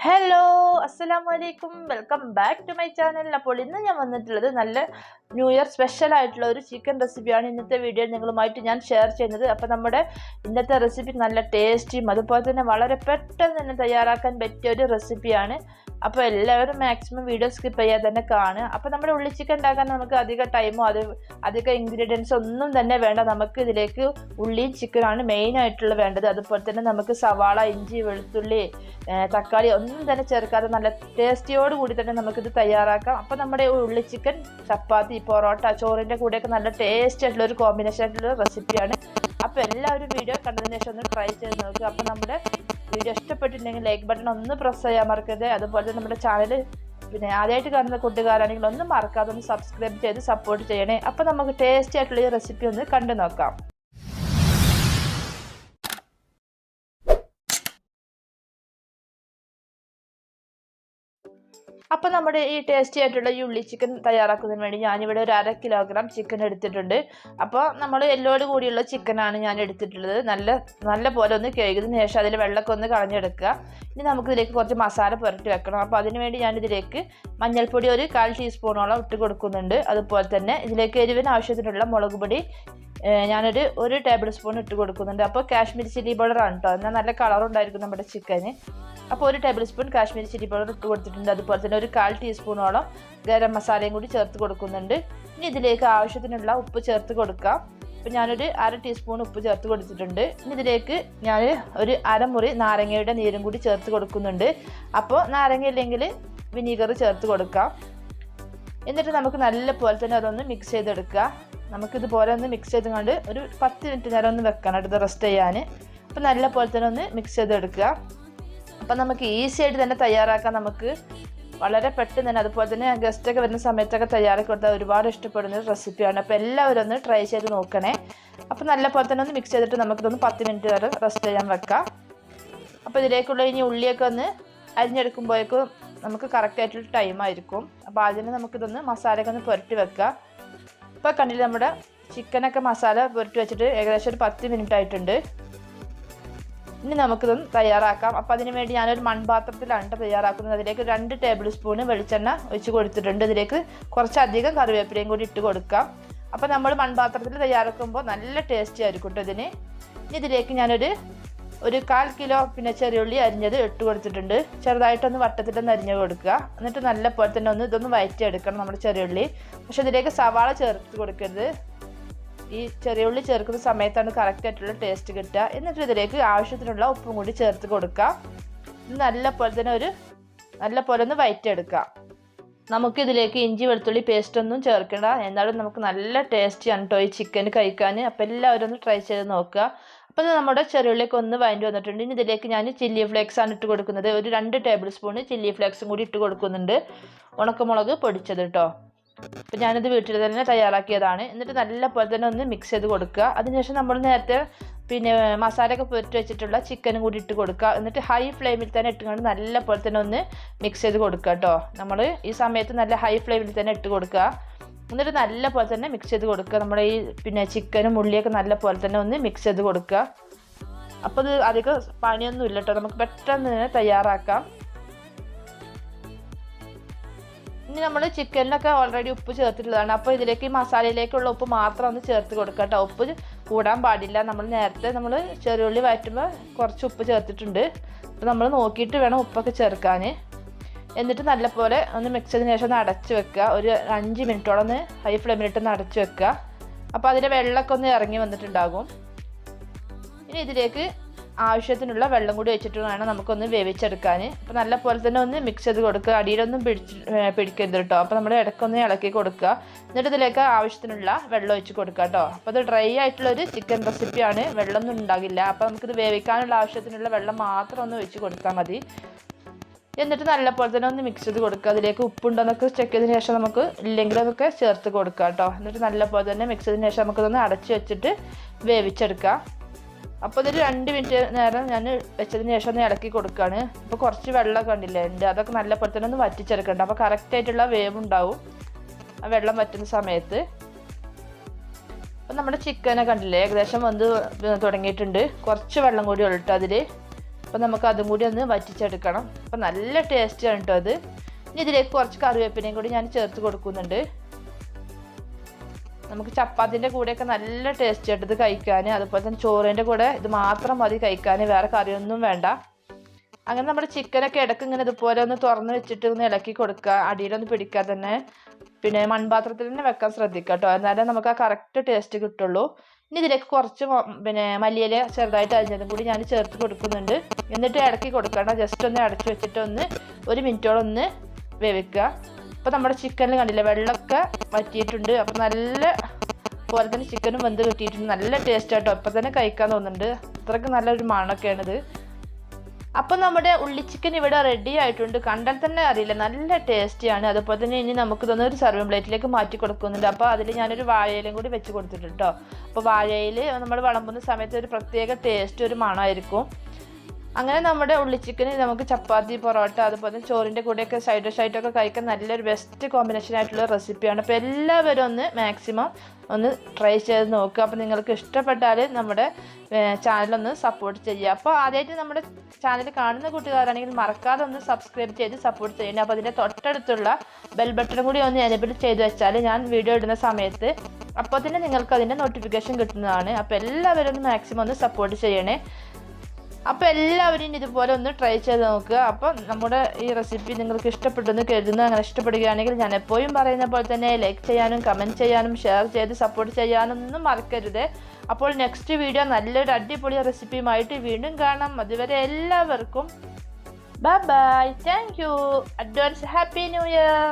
Hello അസ്സലാം വലൈക്കും welcome back to my channel അപ്പോൾ ഇന്ന് ഞാൻ വന്നിട്ടുള്ളത് നല്ല ന്യൂ ഇയർ സ്പെഷ്യൽ ആയിട്ടുള്ള ഒരു ചിക്കൻ റെസിപ്പിയാണ് ഇന്നത്തെ വീഡിയോ നിങ്ങളുമായിട്ട് ഞാൻ ഷെയർ ചെയ്യുന്നത്. അപ്പോൾ നമ്മുടെ ഇന്നത്തെ റെസിപ്പി നല്ല ടേസ്റ്റിയും അതുപോലെ തന്നെ വളരെ പെട്ടെന്ന് തന്നെ തയ്യാറാക്കാൻ പറ്റിയ ഒരു റെസിപ്പിയാണ് അപ്പോൾ എല്ലാവരും മാക്സിമം വീഡിയോ സ്കിപ്പ് ചെയ്യാതെ തന്നെ കാണുക. അപ്പോൾ നമ്മുടെ ഉള്ളി ചിക്കൻ ഉണ്ടാക്കാൻ നമുക്ക് അധിക ടൈമോ അത് അധിക ഇൻഗ്രീഡിയൻസ് ഒന്നും തന്നെ വേണ്ട. നമുക്ക് ഇതിലേക്ക് ഉള്ളിയും ചിക്കനാണ് മെയിൻ ആയിട്ടുള്ള വേണ്ടത്. അതുപോലെ തന്നെ നമുക്ക് സവാള ഇഞ്ചി വെളുത്തുള്ളി തക്കാളി ഒന്നും തന്നെ ചേർക്കാതെ നല്ല ടേസ്റ്റിയോട് കൂടി തന്നെ നമുക്കിത് തയ്യാറാക്കാം. അപ്പോൾ നമ്മുടെ ഉള്ളി ചിക്കൻ ചപ്പാത്തി പൊറോട്ട ചോറിന്റെ കൂടെയൊക്കെ നല്ല ടേസ്റ്റ് ആയിട്ടുള്ള ഒരു കോമ്പിനേഷൻ ആയിട്ടുള്ള റെസിപ്പിയാണ് അപ്പോൾ എല്ലാവരും വീഡിയോ കണ്ടതിന് ശേഷം ഒന്ന് ട്രൈ ചെയ്ത് നോക്കുക. അപ്പോൾ നമ്മുടെ വീഡിയോ ഇഷ്ടപ്പെട്ടിട്ടുണ്ടെങ്കിൽ ലൈക്ക് ബട്ടൺ ഒന്ന് പ്രസ് ചെയ്യാൻ മറക്കരുത്. അതുപോലെ തന്നെ നമ്മുടെ ചാനൽ പിന്നെ ആദ്യമായിട്ട് കാണുന്ന കൂട്ടുകാരാണെങ്കിൽ ഒന്ന് മറക്കാതെ ഒന്ന് സബ്സ്ക്രൈബ് ചെയ്ത് സപ്പോർട്ട് ചെയ്യണേ. അപ്പോൾ നമുക്ക് ടേസ്റ്റി ആയിട്ടുള്ള ഈ റെസിപ്പി ഒന്ന് കണ്ടു നോക്കാം. അപ്പോൾ നമ്മുടെ ഈ ടേസ്റ്റി ആയിട്ടുള്ള ഈ ഉള്ളി ചിക്കൻ തയ്യാറാക്കുന്നതിന് വേണ്ടി ഞാനിവിടെ ഒരു അര കിലോഗ്രാം ചിക്കൻ എടുത്തിട്ടുണ്ട്. അപ്പോൾ നമ്മൾ എല്ലോട് കൂടിയുള്ള ചിക്കനാണ് ഞാൻ എടുത്തിട്ടുള്ളത്. നല്ല നല്ല പോലെ ഒന്ന് കഴുകിയതിന് ശേഷം അതിൽ വെള്ളമൊക്കെ ഒന്ന് കളഞ്ഞെടുക്കുക. ഇനി നമുക്കിതിലേക്ക് കുറച്ച് മസാല പുരട്ടി വെക്കണം. അപ്പോൾ അതിന് വേണ്ടി ഞാനിതിലേക്ക് മഞ്ഞൾപ്പൊടി ഒരു കാൽ ടീസ്പൂണോളം ഇട്ട് കൊടുക്കുന്നുണ്ട്. അതുപോലെ തന്നെ ഇതിലേക്ക് എരിവിന് ആവശ്യത്തിനുള്ള മുളക് പൊടി ഞാനൊരു ഒരു ടേബിൾ സ്പൂൺ ഇട്ട് കൊടുക്കുന്നുണ്ട്. അപ്പോൾ കാശ്മീരി ചില്ലി പൗഡർ ആണ് കേട്ടോ എന്നാൽ നല്ല കളർ ഉണ്ടായിരിക്കും നമ്മുടെ ചിക്കന് അപ്പോൾ ഒരു tablespoon Kashmiri chilli powder ഇട്ട് കൊടുത്തിട്ടുണ്ട്. അതുപോലെ തന്നെ ഒരു കാൽ ടീസ്പൂണോളം ഗരം മസാലയും കൂടി ചേർത്ത് കൊടുക്കുന്നുണ്ട്. ഇനി ഇതിലേക്ക് ആവശ്യത്തിനുള്ള ഉപ്പ് ചേർത്ത് കൊടുക്കാം. അപ്പോൾ ഞാനൊരു അര ടീസ്പൂൺ ഉപ്പ് ചേർത്ത് കൊടുത്തിട്ടുണ്ട്. ഇനി ഇതിലേക്ക് ഞാൻ ഒരു അരമുറി നാരങ്ങയുടെ നീരും കൂടി ചേർത്ത് കൊടുക്കുന്നുണ്ട്. അപ്പോൾ നാരങ്ങ ഇല്ലെങ്കിൽ വിനീഗർ ചേർത്ത് കൊടുക്കാം. എന്നിട്ട് നമുക്ക് നല്ല പോലെ തന്നെ അതൊന്ന് മിക്സ് ചെയ്തെടുക്കുക. നമുക്കിതുപോലെ ഒന്ന് മിക്സ് ചെയ്തുകൊണ്ട് ഒരു പത്ത് മിനിറ്റ് നേരം ഒന്ന് വെക്കണം. അടുത്ത് റെസ്റ്റ് ചെയ്യാൻ. അപ്പോൾ നല്ല പോലെ തന്നെ ഒന്ന് മിക്സ് ചെയ്തെടുക്കുക. അപ്പം നമുക്ക് ഈസി ആയിട്ട് തന്നെ തയ്യാറാക്കാൻ നമുക്ക്. വളരെ പെട്ടെന്ന് തന്നെ അതുപോലെ തന്നെ ഗസ്റ്റൊക്കെ വരുന്ന സമയത്തൊക്കെ തയ്യാറാക്കി കൊടുത്താൽ ഒരുപാട് ഇഷ്ടപ്പെടുന്ന ഒരു റെസിപ്പിയാണ് അപ്പോൾ എല്ലാവരും ഒന്ന് ട്രൈ ചെയ്ത് നോക്കണേ. അപ്പോൾ നല്ല പോലെ തന്നെ ഒന്ന് മിക്സ് ചെയ്തിട്ട് നമുക്കിതൊന്ന് പത്ത് മിനിറ്റ് വരെ റെസ്റ്റ് ചെയ്യാൻ വെക്കാം. അപ്പോൾ ഇതിലേക്കുള്ള ഇനി ഉള്ളിയൊക്കെ ഒന്ന് അരിഞ്ഞെടുക്കുമ്പോഴേക്കും നമുക്ക് കറക്റ്റ് ആയിട്ടുള്ള ടൈം ആയിരിക്കും. അപ്പോൾ അതിന് നമുക്കിതൊന്ന് മസാലയൊക്കെ ഒന്ന് പുരട്ടി വെക്കുക. ഇപ്പോൾ കണ്ടില്ല നമ്മുടെ ചിക്കനൊക്കെ മസാല പുരട്ടി വെച്ചിട്ട് ഏകദേശം ഒരു പത്ത് മിനിറ്റ് ആയിട്ടുണ്ട്. ഇനി നമുക്കിതൊന്ന് തയ്യാറാക്കാം. അപ്പോൾ അതിന് വേണ്ടി ഞാനൊരു മൺപാത്രത്തിലാണ് തയ്യാറാക്കുന്നത്. അതിലേക്ക് രണ്ട് ടേബിൾ സ്പൂൺ വെളിച്ചെണ്ണ ഒഴിച്ച് കൊടുത്തിട്ടുണ്ട്. ഇതിലേക്ക് കുറച്ചധികം കറിവേപ്പിലയും കൂടി ഇട്ട് കൊടുക്കാം. അപ്പോൾ നമ്മൾ മൺപാത്രത്തിൽ തയ്യാറാക്കുമ്പോൾ നല്ല ടേസ്റ്റി ആയിരിക്കും കേട്ടോ ഇതിന്. ഇനി ഇതിലേക്ക് ഞാനൊരു ഒരു കാൽ കിലോ പിന്നെ ചെറിയുള്ളി അരിഞ്ഞത് ഇട്ട് കൊടുത്തിട്ടുണ്ട്. ചെറുതായിട്ടൊന്ന് വട്ടത്തിലൊന്ന് അരിഞ്ഞ് കൊടുക്കുക. എന്നിട്ട് നല്ല പോലെ തന്നെ ഒന്ന് ഇതൊന്ന് വയറ്റി എടുക്കണം നമ്മുടെ ചെറിയുള്ളി പക്ഷെ ഇതിലേക്ക് സവാള ചേർത്ത് കൊടുക്കരുത്. ഈ ചെറിയ ഉള്ളി ചേർക്കുന്ന സമയത്താണ് കറക്റ്റ് ആയിട്ടുള്ള ടേസ്റ്റ് കിട്ടുക. എന്നിട്ട് ഇതിലേക്ക് ആവശ്യത്തിനുള്ള ഉപ്പും കൂടി ചേർത്ത് കൊടുക്കുക. ഇത് നല്ല പോലെ തന്നെ ഒരു നല്ല പോലെ ഒന്ന് വയറ്റിയെടുക്കുക. നമുക്ക് ഇതിലേക്ക് ഇഞ്ചി വെളുത്തുള്ളി പേസ്റ്റ് ഒന്നും ചേർക്കണ്ട. എന്നാലും നമുക്ക് നല്ല ടേസ്റ്റിയാണ് കേട്ടോ ഈ ചിക്കൻ കഴിക്കാൻ. അപ്പോൾ എല്ലാവരും ഒന്ന് ട്രൈ ചെയ്ത് നോക്കുക. അപ്പോൾ നമ്മുടെ ചെറിയുള്ളിയൊക്കെ ഒന്ന് വഴണ്ടി വന്നിട്ടുണ്ട്. ഇനി ഇതിലേക്ക് ഞാൻ ചില്ലി ഫ്ലേക്സ് ആണ് ഇട്ട് കൊടുക്കുന്നത്. ഒരു രണ്ട് ടേബിൾ സ്പൂണ് ചില്ലി ഫ്ലേക്സും കൂടി ഇട്ട് കൊടുക്കുന്നുണ്ട്. ഉണക്കമുളക് പൊടിച്ചത് കേട്ടോ അപ്പോൾ ഞാനിത് വീട്ടിൽ തന്നെ തയ്യാറാക്കിയതാണ്. എന്നിട്ട് നല്ല പോലെ തന്നെ ഒന്ന് മിക്സ് ചെയ്ത് കൊടുക്കുക. അതിനുശേഷം നമ്മൾ നേരത്തെ പിന്നെ മസാലയൊക്കെ പുരട്ടി വെച്ചിട്ടുള്ള ചിക്കനും കൂടി ഇട്ട് കൊടുക്കുക. എന്നിട്ട് ഹൈ ഫ്ലെയിമിൽ തന്നെ ഇട്ടുകൊണ്ട് നല്ല പോലെ തന്നെ ഒന്ന് മിക്സ് ചെയ്ത് കൊടുക്കുക കേട്ടോ നമ്മൾ ഈ സമയത്ത് നല്ല ഹൈ ഫ്ലെയിമിൽ തന്നെ ഇട്ട് കൊടുക്കുക. എന്നിട്ട് നല്ല പോലെ തന്നെ മിക്സ് ചെയ്ത് കൊടുക്കുക. നമ്മുടെ ഈ പിന്നെ ചിക്കനും ഉള്ളിയൊക്കെ നല്ല പോലെ തന്നെ ഒന്ന് മിക്സ് ചെയ്ത് കൊടുക്കുക. അപ്പോൾ ഇത് അധികം പണിയൊന്നും ഇല്ല കേട്ടോ നമുക്ക് പെട്ടെന്ന് തന്നെ തയ്യാറാക്കാം. ഇനി നമ്മൾ ചിക്കനിലൊക്കെ ഓൾറെഡി ഉപ്പ് ചേർത്തിട്ടുള്ളതാണ്. അപ്പോൾ ഇതിലേക്ക് ഈ മസാലയിലേക്കുള്ള ഉപ്പ് മാത്രം ഒന്ന് ചേർത്ത് കൊടുക്കുക കേട്ടോ ഉപ്പ് കൂടാൻ പാടില്ല. നമ്മൾ നേരത്തെ നമ്മൾ ചെറിയുള്ളി വഴറ്റുമ്പോൾ കുറച്ച് ഉപ്പ് ചേർത്തിട്ടുണ്ട്. അപ്പോൾ നമ്മൾ നോക്കിയിട്ട് വേണം ഉപ്പൊക്കെ ചേർക്കാൻ എന്നിട്ട് നല്ലപോലെ ഒന്ന് മിക്സ് ചെയ്തതിന് ശേഷം ഒന്ന് അടച്ച് വെക്കുക. ഒരു അഞ്ച് മിനിറ്റോളം ഒന്ന് ഹൈ ഫ്ലെയിമിലിട്ട് ഒന്ന് അടച്ച് വെക്കുക. അപ്പോൾ അതിന്റെ വെള്ളമൊക്കെ ഒന്ന് ഇറങ്ങി വന്നിട്ടുണ്ടാകും. ഇനി ഇതിലേക്ക് ആവശ്യത്തിനുള്ള വെള്ളം കൂടി വെച്ചിട്ട് വേണം നമുക്കൊന്ന് വേവിച്ചെടുക്കാൻ. അപ്പോൾ നല്ല പോലെ തന്നെ ഒന്ന് മിക്സ് ചെയ്ത് കൊടുക്കുക. അടിയിലൊന്നും പിടിച്ച് പിടിക്കരുത് കേട്ടോ. അപ്പോൾ നമ്മൾ ഇടയ്ക്കൊന്ന് ഇളക്കി കൊടുക്കുക. എന്നിട്ട് ഇതിലേക്ക് ആവശ്യത്തിനുള്ള വെള്ളം ഒഴിച്ച് കൊടുക്കുക കേട്ടോ. അപ്പോൾ അത് ഡ്രൈ ആയിട്ടുള്ള ഒരു ചിക്കൻ റെസിപ്പിയാണ് വെള്ളമൊന്നും ഉണ്ടാകില്ല. അപ്പോൾ നമുക്കിത് വേവിക്കാനുള്ള ആവശ്യത്തിനുള്ള വെള്ളം മാത്രം ഒന്ന് ഒഴിച്ച് കൊടുത്താൽ മതി. എന്നിട്ട് നല്ലപോലെ തന്നെ ഒന്ന് മിക്സ് ചെയ്ത് കൊടുക്കുക. അതിലേക്ക് ഉപ്പുണ്ടോന്നൊക്കെ ചെക്ക് ചെയ്തതിന് ശേഷം നമുക്ക് ഇല്ലെങ്കിൽ അതൊക്കെ ചേർത്ത് കൊടുക്കുക കേട്ടോ. എന്നിട്ട് നല്ലപോലെ തന്നെ മിക്സ് ചെയ്തതിന് ശേഷം നമുക്കതൊന്ന് അടച്ച് വെച്ചിട്ട് വേവിച്ചെടുക്കുക. അപ്പോൾ ഇതൊരു രണ്ട് മിനിറ്റ് നേരം ഞാൻ വെച്ചതിന് ശേഷം ഒന്ന് ഇളക്കി കൊടുക്കുകയാണ്. അപ്പോൾ കുറച്ച് വെള്ളമൊക്കെ ഉണ്ടില്ലേ എന്റെ അതൊക്കെ നല്ലപോലെ തന്നെ ഒന്ന് വറ്റിച്ചെടുക്കണ്ട. അപ്പോൾ കറക്റ്റായിട്ടുള്ള വേവ് ഉണ്ടാവും. ആ വെള്ളം വറ്റുന്ന സമയത്ത്. അപ്പോൾ നമ്മുടെ ചിക്കനെ കണ്ടില്ലേ? ഏകദേശം വന്ന് തുടങ്ങിയിട്ടുണ്ട്. കുറച്ച് വെള്ളം കൂടി ഉള്ളിട്ട് അതിൽ അപ്പോൾ നമുക്ക് അതും കൂടി ഒന്ന് വറ്റിച്ചെടുക്കണം. അപ്പോൾ നല്ല ടേസ്റ്റാണ് കേട്ടോ അത്. ഇനി ഇതിലേക്ക് കുറച്ച് കറിവേപ്പിലയും കൂടി ഞാൻ ചേർത്ത് കൊടുക്കുന്നുണ്ട്. നമുക്ക് ചപ്പാത്തിന്റെ കൂടെയൊക്കെ നല്ല ടേസ്റ്റ് ആയിട്ട് ഇത് കഴിക്കാൻ അതുപോലെ തന്നെ ചോറിന്റെ കൂടെ ഇത് മാത്രം മതി കഴിക്കാൻ വേറെ കറിയൊന്നും വേണ്ട. അങ്ങനെ നമ്മുടെ ചിക്കനൊക്കെ ഇടയ്ക്ക് ഇങ്ങനെ ഇതുപോലെ ഒന്ന് തുറന്ന് വെച്ചിട്ട് ഒന്ന് ഇളക്കി കൊടുക്കുക അടിയിലൊന്ന് പിടിക്കുക തന്നെ. പിന്നെ മൺപാത്രത്തിൽ തന്നെ വെക്കാൻ ശ്രദ്ധിക്കുക കേട്ടോ എന്നാലേ നമുക്ക് ആ കറക്റ്റ് ടേസ്റ്റ് കിട്ടുള്ളൂ. ഇനി ഇതിലേക്ക് കുറച്ച് പിന്നെ മല്ലിയില ചെറുതായിട്ട് അരിഞ്ഞതും കൂടി ഞാൻ ചേർത്ത് കൊടുക്കുന്നുണ്ട്. എന്നിട്ട് ഇടയ്ക്ക് കൊടുക്കണം. ജസ്റ്റ് ഒന്ന് അടച്ചു വെച്ചിട്ട് ഒന്ന് ഒരു മിനിറ്റോളം ഒന്ന് വേവിക്കുക. അപ്പോൾ നമ്മുടെ ചിക്കനിൽ കണ്ടില്ല വെള്ളമൊക്കെ വറ്റിയിട്ടുണ്ട്. അപ്പോൾ നല്ല പോലെ തന്നെ ചിക്കനും വെന്ത് കിട്ടിയിട്ടുണ്ട്. നല്ല ടേസ്റ്റ് ആട്ടോ. ഇപ്പം തന്നെ കഴിക്കാൻ തോന്നുന്നുണ്ട്. അത്രയ്ക്ക് നല്ലൊരു മണമൊക്കെയാണിത്. അപ്പം നമ്മുടെ ഉള്ളി ചിക്കൻ ഇവിടെ റെഡി ആയിട്ടുണ്ട്. കണ്ടാൽ തന്നെ അറിയില്ല. നല്ല ടേസ്റ്റിയാണ് അതുപോലെ തന്നെ ഇനി നമുക്ക് തന്നെ ഒരു സർവിംഗ് പ്ലേറ്റിലേക്ക് മാറ്റി കൊടുക്കുന്നുണ്ട്. അപ്പോൾ അതിൽ ഞാനൊരു വാഴയിലും കൂടി വെച്ച് കൊടുത്തിട്ടുണ്ട് അപ്പോൾ വാഴയിൽ നമ്മൾ വിളമ്പുന്ന സമയത്ത് ഒരു പ്രത്യേക ടേസ്റ്റ് ഒരു മണമായിരിക്കും. അങ്ങനെ നമ്മുടെ ഉള്ളി ചിക്കന് നമുക്ക് ചപ്പാത്തി പൊറോട്ട അതുപോലെ ചോറിന്റെ കൂടെയൊക്കെ സൈഡ് ഡിഷ് ആയിട്ടൊക്കെ കഴിക്കാൻ നല്ലൊരു ബെസ്റ്റ് കോമ്പിനേഷൻ ആയിട്ടുള്ള റെസിപ്പിയാണ് അപ്പോൾ എല്ലാവരും ഒന്ന് മാക്സിമം ഒന്ന് ട്രൈ ചെയ്ത് നോക്കുക. അപ്പോൾ നിങ്ങൾക്ക് ഇഷ്ടപ്പെട്ടാൽ നമ്മുടെ ചാനലൊന്ന് സപ്പോർട്ട് ചെയ്യുക. അപ്പോൾ ആദ്യമായിട്ട് നമ്മുടെ ചാനൽ കാണുന്ന കൂട്ടുകാരാണെങ്കിൽ മറക്കാതെ ഒന്ന് സബ്സ്ക്രൈബ് ചെയ്ത് സപ്പോർട്ട് ചെയ്യണം. അപ്പോൾ അതിന്റെ തൊട്ടടുത്തുള്ള ബെൽ ബട്ടൺ കൂടി ഒന്ന് എനേബിൾ ചെയ്ത് വെച്ചാൽ ഞാൻ വീഡിയോ ഇടുന്ന സമയത്ത് അപ്പോൾ തന്നെ നിങ്ങൾക്ക് അതിന്റെ നോട്ടിഫിക്കേഷൻ കിട്ടുന്നതാണ്. അപ്പോൾ എല്ലാവരും ഒന്ന് മാക്സിമം ഒന്ന് സപ്പോർട്ട് ചെയ്യണേ. അപ്പോൾ എല്ലാവരും ഇതുപോലെ ഒന്ന് ട്രൈ ചെയ്ത് നോക്കുക അപ്പോൾ നമ്മുടെ ഈ റെസിപ്പി നിങ്ങൾക്ക് ഇഷ്ടപ്പെട്ടെന്ന് കരുതുന്നു. അങ്ങനെ ഇഷ്ടപ്പെടുകയാണെങ്കിൽ ഞാൻ എപ്പോഴും പറയുന്ന പോലെ തന്നെ ലൈക്ക് ചെയ്യാനും കമന്റ് ചെയ്യാനും ഷെയർ ചെയ്ത് സപ്പോർട്ട് ചെയ്യാനൊന്നും മറക്കരുത്. അപ്പോൾ നെക്സ്റ്റ് വീഡിയോ നല്ലൊരു അടിപൊളി റെസിപ്പിയുമായിട്ട് വീണ്ടും കാണാം. അതുവരെ എല്ലാവർക്കും bye bye thank you advance happy new year